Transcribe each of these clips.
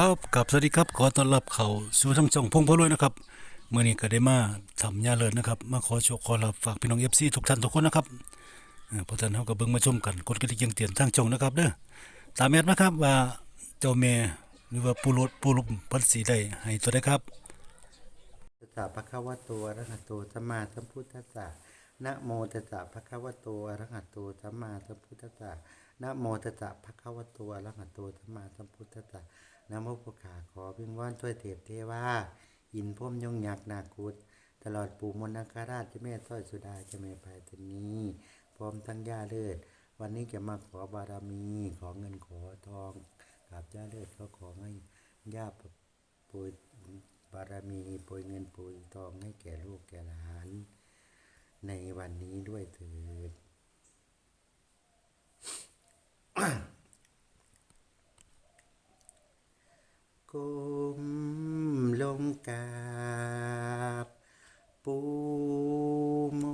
ครับกับสวัสดีครับขอต้อนรับเขาสู่ทั้งช่องพงพะรวยนะครับเมื่อนี้ก็ได้มาทำยาเลิศนะครับ มาขอโชคขอรับฝากพี่น้องเอฟซีทุกท่านทุกคนนะครับเอ่อเพราะฉะนั้นเราก็เบิ่งมาชมกันกดกระดิ่งแจ้งเตือนทางช่องนะครับเด้อตามแอดนะครับว่าเจ้าแม่หรือว่าปูรุษปูรุมพันสีได้ให้ตัวได้ครับตัสสะภะคะวะโตอะระหะโตสัมมาสัมพุทธัสสะนะโมตัสสะภะคะวะโตอะระหะโตสัมมาสัมพุทธัสสะนะโมตัสสะภะคะวะโตอะระหะโตสัมมาสัมพุทธัสสะ นะโมพุทธาขอวิงว่อนช่วยเทพเทวาอินพ่มยงยักษ์นาคุดตลอดปู่มนต์นาคาราชเจ้าแม่สร้อยสุดาเจ้าแม่ภายตนนี้ พร้อมทั้งย่าเลิศวันนี้จะมาขอบารมีขอเงินขอทองกราบย่าเลิศก็ขอให้ย่าปุยบารมีปรยเงินปรยทองให้แก่ลูกแก่หลาน ในวันนี้ด้วยเถิด ก้มลงกาบปูม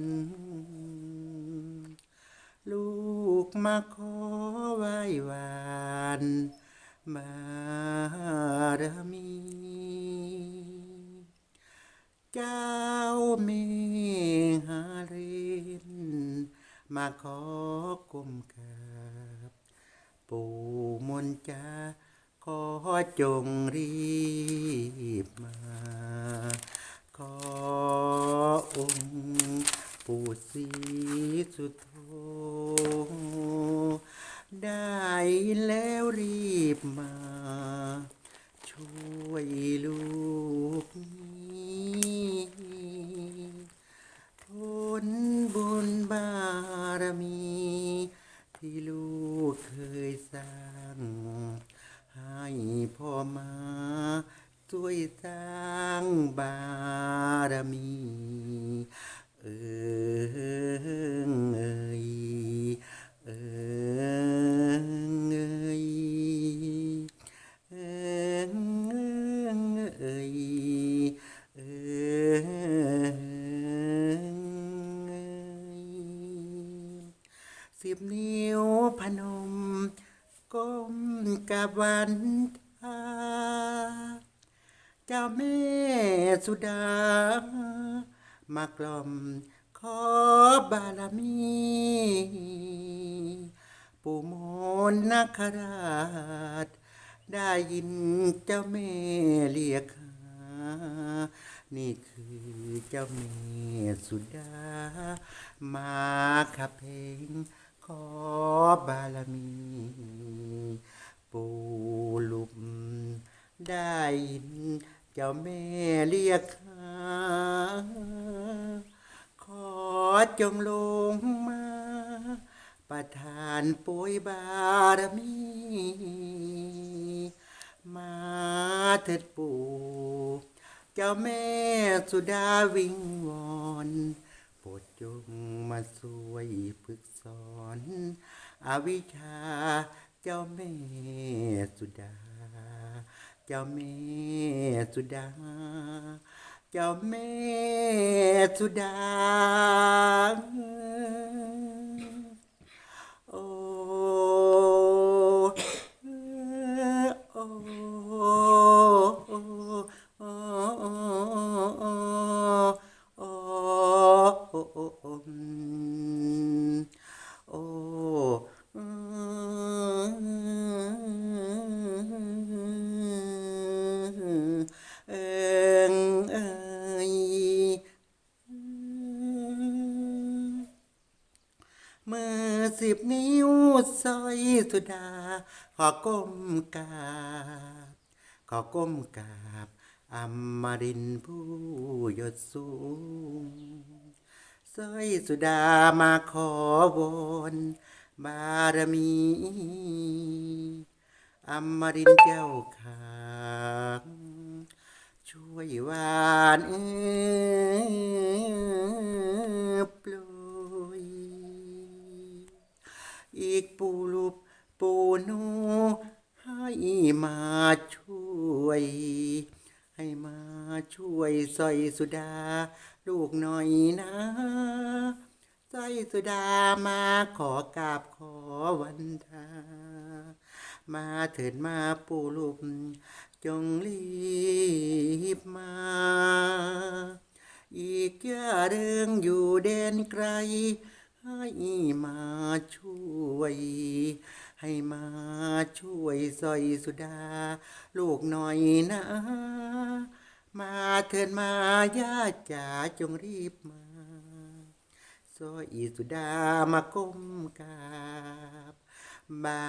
นลูกมาขอไหว้วานบารมี เจ้าเมหาเรนมาขอกลมกาบปู่มนจา อจงรีบมา ขอองค์ปู่ศรีสุโธได้แล้วรีบมา ช่วยลูกนี้ผลบุญบารมี ที่ลูกเคยสร้าง ให้พ่อมาช่วยสร้างบารมี เอิงเอยเอิงเอยเอิงเอยเอิงเอยสิบนิ้วพนม ก้ม กับวันทาเจ้าแม่สุดามากล่อมขอบารมี ปู่มนต์นาคราช ได้ยินเจ้าแม่เรียกหา นี่คือเจ้าแม่สุดา มาขับเพลงขอบารมี ปู่ลุมได้ยินเจ้าแม่เรียกหาขอจงลงมา ประทานปุยบารมี มาเถิดปู่เจ้าแม่สุดาวิงวอนโปรดจงมาช่วยฝึกสอน อวิชา เจ้าแม่สุดา เจ้าแม่สุดา เจ้าแม่สุดา โอ้โอ้โอ้โอ้โอ้โอ้เอิงเอ้ย มือสิ บนิ้วสอยสุดา ขอก้มกราบ ขอก้มกราบอมรินผู้ยศสูงสร้อยสุดามาขอวอนบารมีอมรินเจ้าขาช่วยวานเออ อีกปูลูปปูนูให้มาช่วย ให้มาช่วยสอยสุดา ลูกหน่อยนะสอยสุดามาขอกราบขอวันทามาเถิดมาปูลูกจงรีบมา อีกเยอเรื่องอยู่เด่นไกล ให้มาช่วย ให้มาช่วยซอยสุดา ลูกหน่อยนะ มาเถินมาญาติจ๋าจงรีบมาซอยสุดามาก้มกราบบา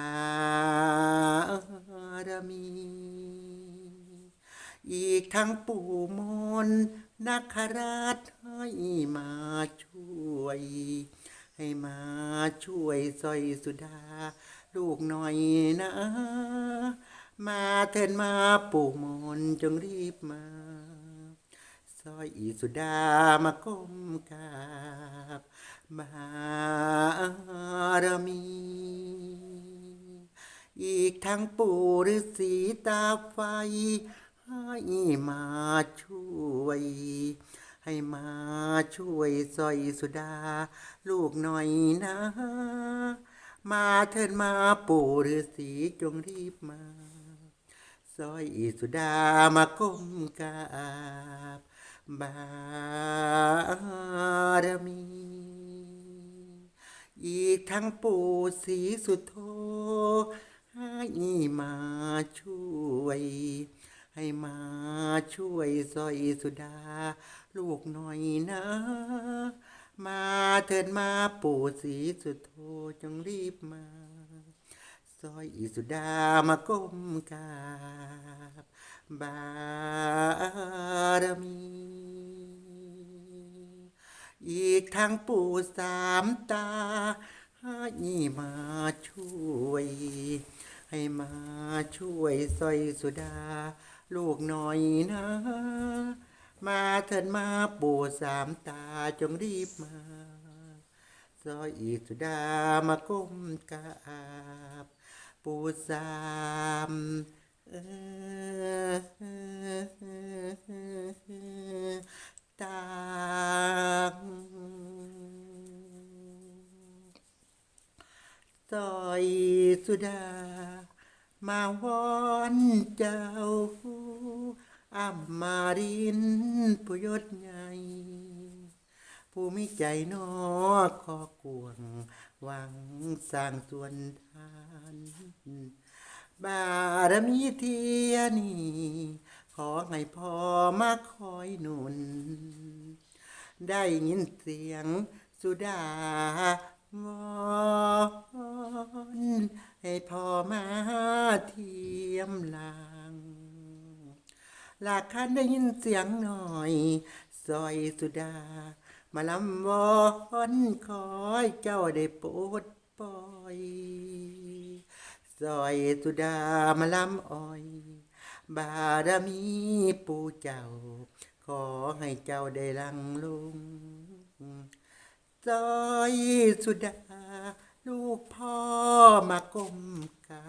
รมี อีกทั้งปู่มนนักราชให้มาช่วย ให้มาช่วยสอยสุดา ลูกหน่อยนะ มาเถินมาปู่มนจงรีบมาสอยสุดามากมกาบบารมี อีกทั้งปู่ฤาษีตาไฟ ให้มาช่วย ให้มาช่วยสอยสุดา ลูกหน่อยนะ มาเถิดมาปู่ฤาษีจงรีบมาสอยสุดามาก้มกราบบารมี อีกทั้งปู่สีสุดโทให้มาช่วย ให้มาช่วยสอยสุดา ลูกหน่อยนะ มาเถิดมาปู่สีสุดโทจงรีบมาซอยอิสุดามาก้มกราบบารมี อีกทางปู่สามตาให้มาช่วย ให้มาช่วยซอยสุดา ลูกหน่อยนะ มาเถิดมาปู่สามตาจงรีบมาซอยอีสุดามาก้มกราบ ปู่สามตางซอยสุดามาวอนเจ้า อามาลินผู้ยศใหญ่ ผู้มีใจนอคอกวง หวังสร้างส่วนทาน บารมีเทียนีขอให้พ่อมาคอยหนุน ได้ยินเสียงสุดาวอนให้พ่อมาเทียมลา ลาคันได้ยินเสียงหน่อยซอยสุดา มาลำวอนคอยเจ้าได้โปรดปล่อยซอยสุดามาลำอ่อย บารมีปู่เจ้า ขอให้เจ้าได้ลังลงซอยสุดา ลูกพ่อมากลมกา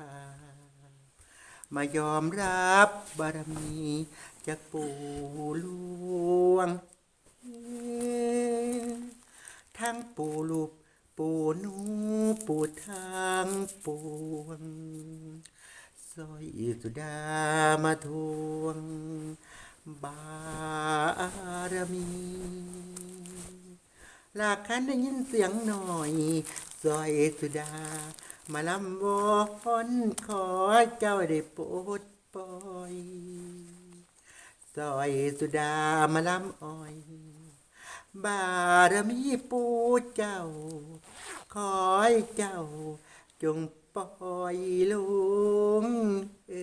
มายอมรับบารมีจากปู่หลวง ทั้งปู่ลูกปู่นูปู่ทางปู่สอยสุดามาทวง บารมีลากคันได้ยินเสียงหน่อยสอยสุดา มาลำวอนขอเจ้าได้โปรดปล่อยซอยสุดามาลำอ้อย บารมีปูเจ้า ขอเจ้า จงปล่อยลุงเอ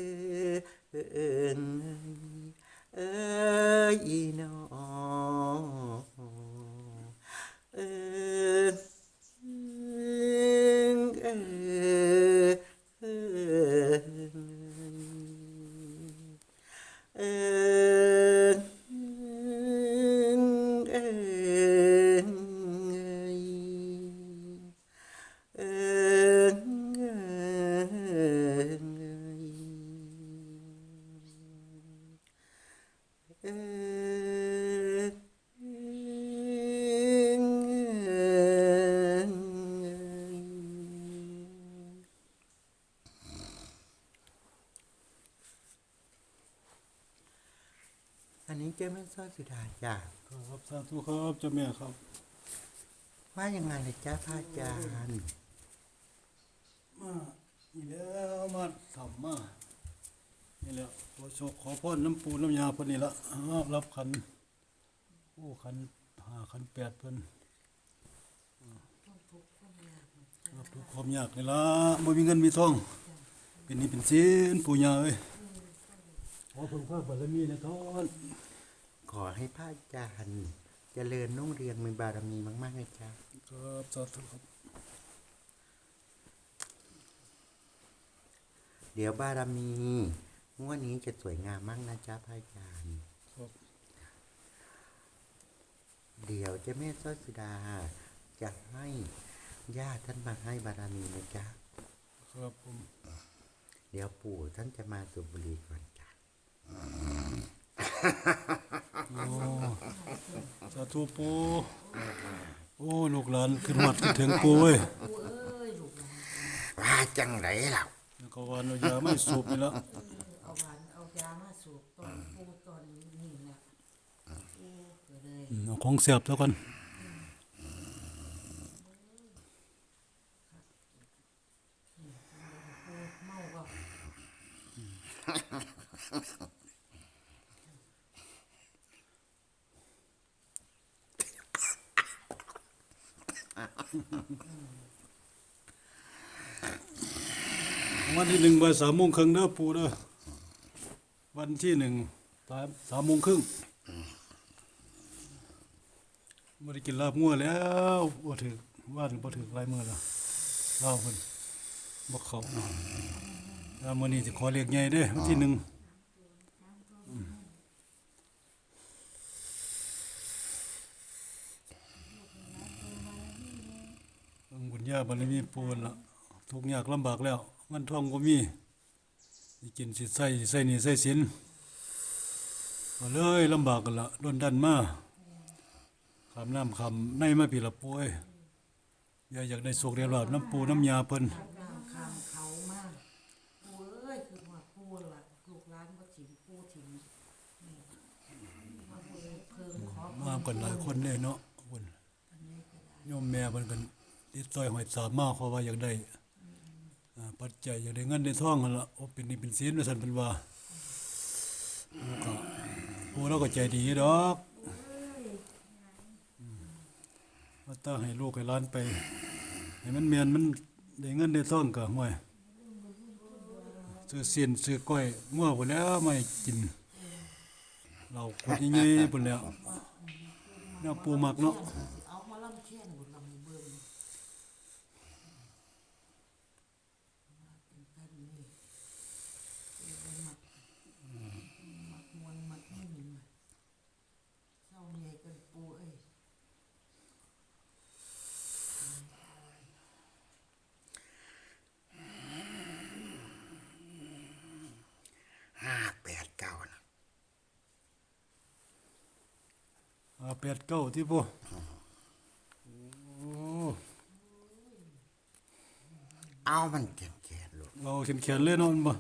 อเออเออเออน สร้อยสุดาจ้ะครับสาธุครับเจ้าแม่ครับ ว่ายังไงเลยจ้าพระอาจารย์มานี่แล้วมาทำมานี่แหละขอโชคขอพรน้ำปูน้ำยาเพิ่นนี่ละอ้าวรับขันโอ้ขันห้าขันแปดเพิ่นรับทุกข์ความยากนี่ละบ่มีเงินมีทอง เป็นหนี่เป็นสินปู่ย่าเอ้ยขอเพิ่นพระบารมีในทอน ขอให้พระอาจารย์เจริญรุ่งเรืองมีบารมีมากๆเลยจ้าครับสาธุครับ เดี๋ยวบารมีงวดนี้จะสวยงามมากนะจ้าพระอาจารย์ครับเดี๋ยวเจ้าแม่สร้อยสุดาจะให้ญาติท่านมาให้บารมีนะจ๊ะครับผมเดี๋ยวปู่ท่านจะมาสูบบุหรี่ก่อนจ้ะโอ้ สาธุปู่โอ้ลูกหลานขึ้นวัดคิดถึงปู่เว้ยว่าจังไรเล่าแล้วก็วานเอายาไม่สูบนี่ละเอาหวานเอายามาสูบตอนปูตอนนี้แหละปูก็เลยอืมเอาของเสียบแล้วกัน ปูเมาก็ วันที่หนึ่งบ่ายสามโมงครึ่งเด้อปูเด้อวันที่หนึ่งสามสามโมงครึ่งไม่ได้กินลาบงัวแล้วบ่ถึกว่าถึงบ่ถึกหลายมื้อแล้วเล่าเพิ่นบ่เข้าแล้วมื้อนี้สิขอเรียกใหญ่เด้อวันที่หนึ่ง เบิ่งบุญญาบารมีปูนล่ะทุกข์ยากลำบากแล้วเงินทองก็มีสิกินสิใสิใช้หนี้ใช้สินก็เลยลำบากกันละโดนดันมาคำน้ำคำในมาปีละป่วยยาอยากได้สุขได้ลาบน้ำปูน้ำยาเพิ่นน้ำคำเขามากปูเอ้ยคือว่าปูละลูกหลานก็ถิ่มปูถิ่มมาปูเพิ่มขอมากันหลายคนเด้เนาะเพิ่นโยมแม่เพิ่นกัน ติดต่อยหอยสามมาเพราะว่าอยากได้ปัจจัยอยากได้เงินได้ทองหั่นละโอ้เป็นนี่เป็นศีลว่าซั่นเพิ่นว่าแล้วก็ผู้เราก็ใจดีดอกมว่าถ้าให้ลูกให้หลานไปให้มันเมียนมันได้เงินได้ทองก็ห่วยซื้อเสียนซื้อก้อยงัวพุ่นแล้วไม่กิน เราคนใหญ่ๆพุ่นแล้วแนวปูมักเนาะ เอามาล่ำแค้นบุญลำเบิ่งเป็นท่านนี่เป็นมักมักมวนมักนิ่มเศร้าใหญ่กันปูเอ้ย ห้าแปดเก้านะ อ่า แปดเก้าที่ปูโอ้เอามันแก่นแก่นลูกเราเขียนๆเลยเนาะมันบ่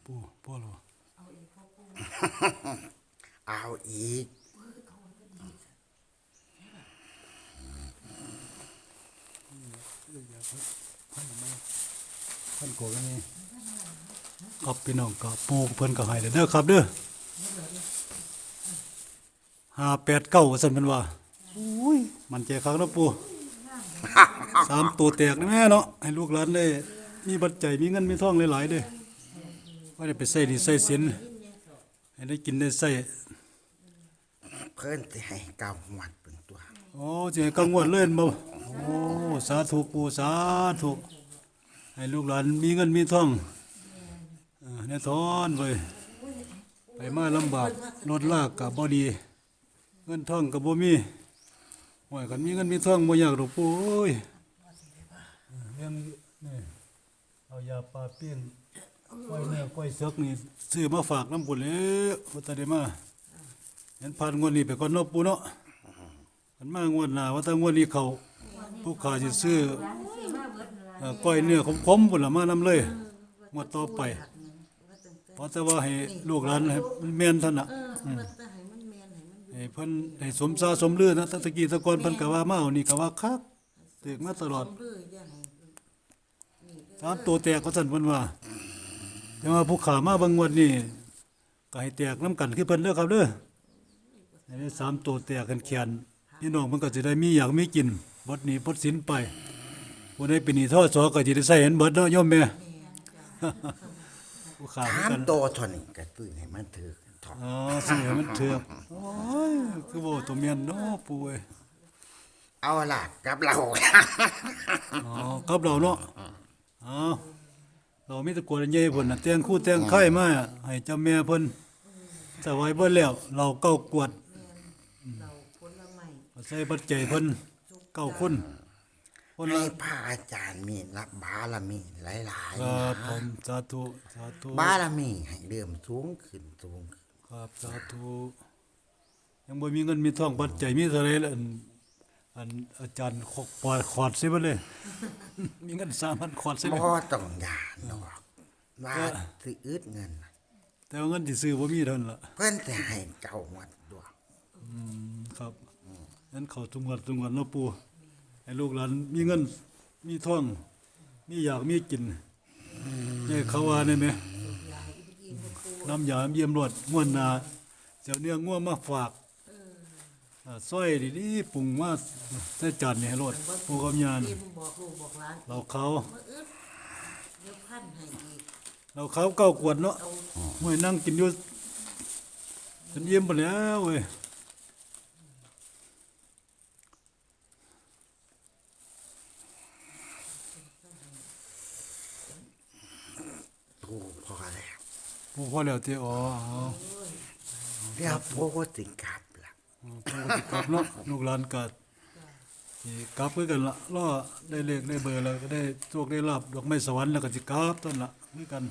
ห ปูพ่อเหรอเอาอีกพ่อปูเอาอีกท่านโกกันนี่ครับพี่น้องก็ปูเพิ่นก็ให้เด้อครับเด้อห้าแปดเก้าสั่นเป็นว่าอุ้ยมันใจคักเนาะปูสามตัวแตกนะแม่เนาะให้ลูกหลานได้มีบัตรใจยมีเงินมีทองหลายๆเด้อ ว่าได้ไปใส่ดีใส่สินให้ได้กินได้ใส่เพิ่นสิให้เก้าหวัดเป็นตัว โอ้จะให้กังวลเล่นบ่โอ้สาธุปูสาธุให้ลูกหลานมีเงินมีทองเออในทอนไปไปมาลำบากรถลากก็บ่ดี เงินทองก็บ่มีห่วยกันมีเงินมีทองบ่ยากดอกปูโอ้ยเออเรื่องนี่เอายาปลาเปี้ย ก้อยเนื้อก้อยเสือกนี่ซื้อมาฝากน้ำปุ่นแล้วบ่ทันได้มาเห็นผ่านงวดนี้ไปก่อนเนาะปูเนาะอันมางวดหน้าว่าถ้างวดนี้เขาผู้ขาสิซื้อเอ่อก้อยเนื้อขมๆพุ่นล่ะมานำเลยงวดต่อไปเพราะแต่ว่าให้ลูกหลานให้มันแม่นท่านน่ะเออว่าจะให้มันแมนให้มันให้เพิ่นให้สมซาสมลือนะตะกี้ตะกอนเพิ่นก็ว่ามาเอานี่ก็ว่าคักเตึกมาตลอดเรื่ออย่าให้ สามตัวแตกก็สั่นเพิ่นว่า แต่ว่าผู้ขามาเบางงวดนี่ก็ให้แตกน้ำกันคือเพิ่นเด้อครับเด้อให้ได้สามตัวแตกกันแขนพี่น้องมันก็สิได้มีอยากมีกินบดหนี้บดสินไปผู้ใดเป็นหนี้ท่อสอก็สิได้ใช้เห็นเบิดเนาะโยมแม่ ผู้ขาคือถามกันโตเท่านี้ก็ตื้อให้มันถือกันเถอะอ๋อสิให้มันเถือกโอ้ย คือบ่ตัวเมียนเนาะปู่เอ้ยเอาล่ะกับเรา อ๋อกับเราเนาะอ๋อ เรามีแตะกวดอันใหญ่พุ่นน่ะแต่งคู่แต่งไข่มาให้เจ้าแม่เพิ่นถวายเบิดแล้ว เราเก้ากวดเราผลไม้ใส่ปัจจัยเพิ่นเก้าคนคนให้ละพระอาจารย์มีรับบารมีหลายครับผๆนะมสาธุสาธุ บารมีให้เริ่มสูงขึ้นสูงขึ้นครับสาธุยังบ่มีเงินมีทองปัจจัยมีเท่าไหร่ละอัน อันอาจารย์ขอกปอดขอดซิบ่เลย มีเงิน3,000ขอดซิเลยบ่ต้องยานดอกว่าสิอึดเงินน่ะแต่ว่าเงินที่ซื้อบ่มีเท่านั้นล่ะเพิ่นสิให้เก้าหวัดดวงครับนั้นเขาทุกงวดทุกงวดเนาะปู่ให้ลูกหลานมีเงิน มีทองมีอยากมีกินนี่เขาว่านี่แหมน้ำยาเยี่ยมรวดงวดหน้าเจ้าเนื้องัวมาฝาก อ่าซอยดีๆปรุงมาใส่จานนี่ให้รดปู่กับยานเอ็มบอกลูกบอกหลานเราเขามาอึดเดี๋ยวพันให้อีกเราเขาเก้ากวดเนาะห้วยนั่งกินอยู่จนเยี่ยมไปแล้วเว้ยผู้พอแล้วปู่พอแล้วที่อ๋ออ๋อเดี๋ยวผู้ก็สิกลับ ล่ะปู่ก็สิกลับเนาะลูกหลานก็สิกลับคือกันละรอได้เลขได้เบอร์แล้วก็ได้โชคได้ลาบดอกไม้สวรรค์แล้วก็สิกลับต้นละคือกัน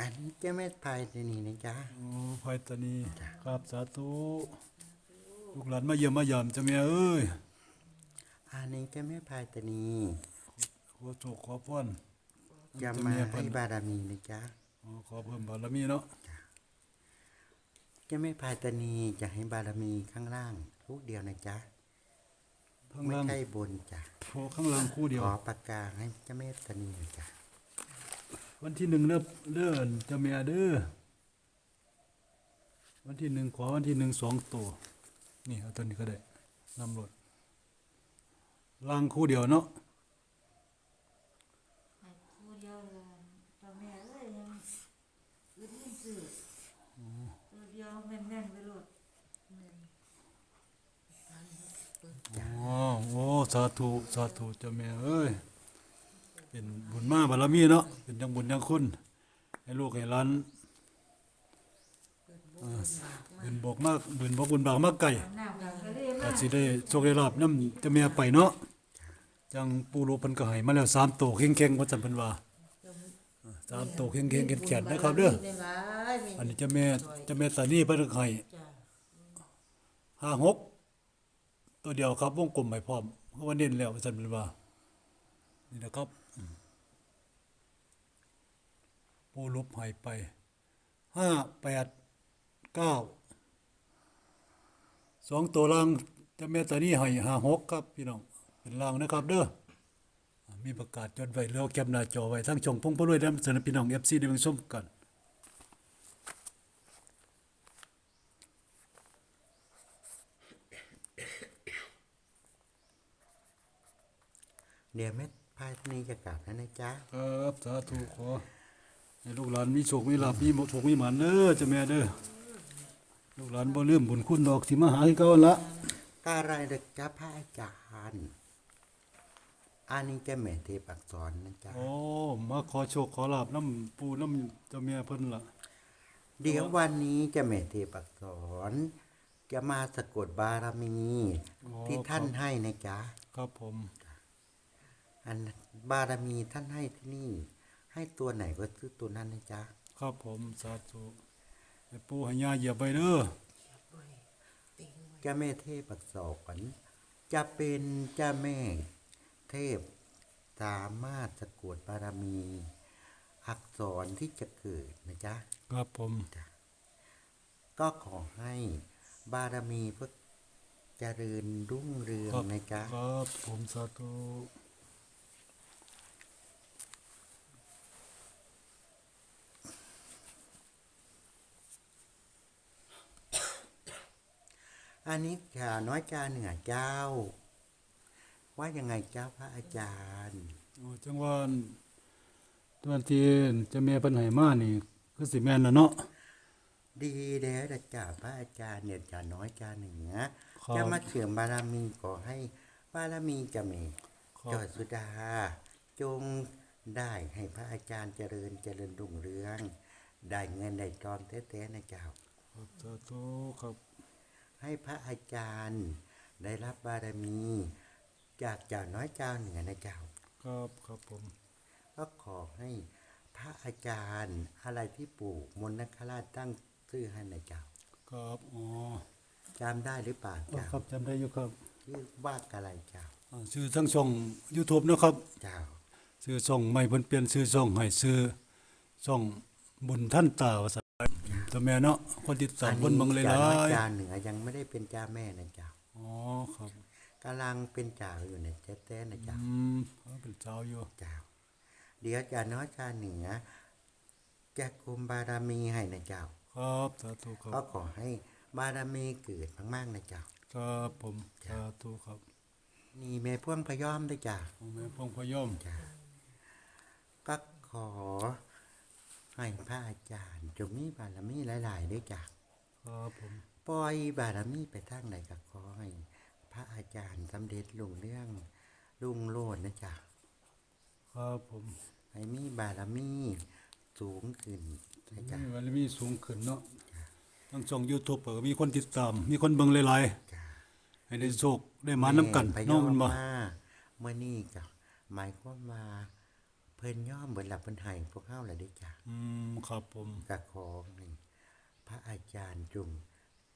อันนี้จะไม่ไปที่นี่นะจ๊ะ โอ้ภัยตานีครับสาธุลูกหลานมาเยี่ยมมายามเจ้าแม่เอ้ยอันนี้จะไม่ไปที่นี่ขอโชคขอพรจะมาให้บารมีนะจ๊ะ อ๋อขอเพิ่มบารมีเนาะจะ ไม่พายตานีจะให้บารมีข้างล่างลูกเดียวนะจ๊ะข้างไม่ล่าง ใช่บนจ้ะโผล่ข้างล่างคู่เดียว ขอปากกาให้เจ้าแม่ตานีนะจ๊ะวันที่หนึ่งเด้อเด้อเจ้าแม่เด้อวันที่หนึ่งขอวันที่หนึ่งสองตัว นี่เอาตัวนี้ก็ได้นำรถล่างคู่เดียวเนาะ ผู้เดียวเลยเจ้าแม่เอ้ยยังอึดยิ่งสื่อตัวเดียวแม่นๆไปโลดแม่น อ๋อโอ้สาธุสาธุเจ้าแม่เอ้ยเป็นบุญมาบารมีเนาะเป็นยังบุญยังคุณให้ลูกให้หลานเอ่อบุญบอกมากบุญบอกบุญบากมากไก่น้ำกันก็ได้อาจสิได้โชคได้ลาบนำเจ้าแม่ไปเนาะจังปู่รูปเพิ่นก็ให้มาแล้วสามโตวเข่งๆว่าซั่นเพิ่นว่าสามโตวเข่งๆแข็งๆนะครับเด้อได้หลายอันนี้เจ้าแม่เจ้าแม่ตานีเพิ่นก็ให้ห้าหก ตัวเดียวครับวงกลมให้พร้อมเพราะว่าเน้นแล้วว่าซั่นเพิ่นว่า นี่นะครับอืมปู่รูปให้ไปห้าแปดเก้าสองตัวล่างจ้าแม่ตานี้ให้ห้าหกครับพี่น้องเป็นล่างนะครับเด้อมีประกาศจดไว้แล้วแคปหน้าจอไว้ทั้งช่องพงพะรวยนำเสนอพี่น้อง FC ได้เบิ่งชมกัน เดี๋ยวแม่พายนี้จะกลับแล้วนะจ๊ะ ครับสาธุขอให้ลูกหลานมีโชคมีลาภมีโชคมีหมานเด้อเจ้าแม่เด้อลูกหลานบ่ลืมบุญคุณดอกที่มาหาให้เก่าหั่นละการายเด็กจ้าพระอาจารย์อันนี้จะแม่เทพอักษรนะจ๊ะ โอ้มาขอโชคขอลาภน้ำปู่น้ำเจ้าแม่เพิ่นล่ะเดี๋ยววันนี้เจะแม่เทพอักษรจะมาสะกดบารมีอ๋อที่ท่านให้นะจ๊ะ ครับผม อันบารมีท่านให้ที่นี่ ให้ตัวไหนก็ซื้อตัวนั้นนะจ๊ะครับผมสาธุให้ปู่ให้ย่าเหยียบไว้เด้อเจ้าแม่เทพอักษรจะเป็นเจ้าแม่เทพสามารถสะกดบารมี อักษรที่จะเกิดนะจ๊ะครับผมก็ขอให้บารมีเพื่อเจริญรุ่งเรืองครับนะจ๊ะครับผมสาธุ อันนี้ขาน้อยจาเหนือเจ้า ว่ายังไงเจ้าพระอาจารย์โอ้จังว่าตอนที่เจ้าแม่เพิ่นให้มานี่คือสิแม่นแล้วเนาะ ดีแล้วนะจ๊ะพระอาจารย์เนี่ยจะน้อยจาเหนือครับ จะมาเสื่อมบารมีขอให้บารมีจะมีครับจอดสุดา จงได้ให้พระอาจารย์เจริญเจริญรุ่งเรือง ได้เงินได้ทองแท้ๆนะเจ้าครับสาธุครับ ให้พระอาจารย์ ได้รับบารมี จากเจ้าน้อยเจ้าเหนือนะเจ้า ครับครับผม ก็ขอให้พระอาจารย์อะไรที่ปู่มนต์นคราชตั้งชื่อให้นะเจ้าครับอ๋อจำได้หรือเปล่าอ๋อเจ้าครับจำได้อยู่ครับชื่อว่าอะไรเจ้าอ่าชื่อทั้งช่อง YouTube นะครับ เจ้าชื่อช่องไม่เพิ่นเปลี่ยนชื่อช่องให้ชื่อช่องบุญท่านตาว่าซั่น เจ้าแม่เนาะคนติดตามเพิ่นเบิ่งหเจ้าลาน้อยยเจ้าเหนือยังไม่ได้เป็นเจ้าแม่นะเจ้าๆอ๋อครับกำลังเป็นเจ้าอยู่ในแท้ๆนะเจ้าอืมเขาเป็นเจ้าอยู่เจ้าเดี๋ยวเจ้าน้อยเจ้าเหนือจะคุมบารมีให้นะเจ้า ครับสาธุครัก็บขอให้บารมีเกิดมากๆนะเจ้า ครับผมสาธุครับนี่แม่พ่วงพยอมด้วยจ้าพ่อแม่พงพยอมจ้าก็ขอ ให้พระอาจารย์ จงมีบารมีหลาย ๆ ด้วยจ้าครับผมปล่อยบารมีไปทางไหนก็ขอให้พระอาจารย์สำเร็จลุงเรื่องลุงโลดนะจ้าครับผมให้มีบารมีสูงขึ้นนะจ้ามีวันมีสูงขึ้นเนาะทั้งช่อง YouTube ก็มีคนติดตาม มีคนเบิ่งหลายจ้าๆให้ได้โชคได้มานํกันแพยอเนาะมันบ่มาเมื่อนี้กับหมายความว่า เพิ่นย่อมเบิดหลับเพิ่นให้พวกเฮาแหละเด้จ้าอืมครับผมกะขอให้พระอาจารย์จง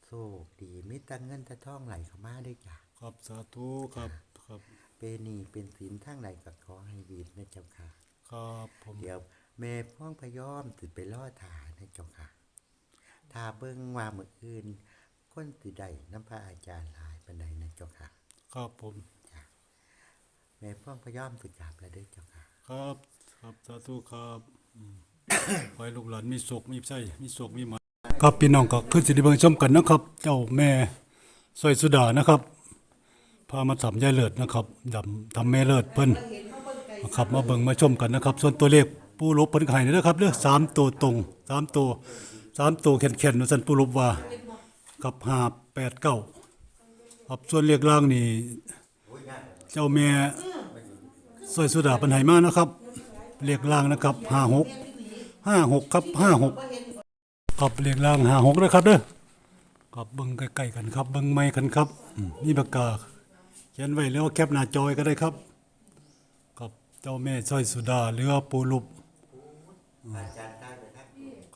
โชคดีมีแตังเงินแตะทองไหลเข้ามาด้วยจ้ะครับสาธุครับครับ เป็นหนี้เป็นสินทางไหนก็ขอให้วีดนะเจ้าค่ะ ครับผมเดี๋ยวแม่พ่องพยอมติดไปล่อถานะเจ้าค่ะถ้าเบิ่งว่ามื้ออื่นคนสิได้น้ำพระอาจารย์หลายปานใดนะเจ้าค่ะ ครับผมแม่พ่องพยอมติดกลับแล้วเด้อเจ้าค่ะ ครับ ครับสาธุครับขอให้ลูกหลานมีสุขมีใจมีสุขมีหมาครับพี่น้องก็คือสิได้เบิงชมกันนะครับ เจ้าแม่สร้อยสุดานะครับพามาทำยายเลิศนะครับดำทำแม่เลิศเพิ่นนะครับมาเบิ่งมาชมกันนะครับ ส่วนตัวเลขปูลบเพิ่นก็ให้นะครับเด้อสามตัวตรงสามตัวสามตัวแข็งๆว่าซั่นปูลบว่ากับหาแปดเก้าครับส่วนเลขล่างนี่เจ้าแม่สร้อยสุดาเพิ่นให้มากนะครับ เลขล่างนะครับห้าหกห้าหกครับห้าหกกับเลขล่างห้าหกนะครับเด้อกับเบิ้งใกล้ๆกันครับเบิ้งไม้กันครับนี่ปากกาเขียนไว้แล้วแคปหน้าจอยก็ได้ครับ กับเจ้าแม่สร้อยสุดาเรือปูลุบอาจารย์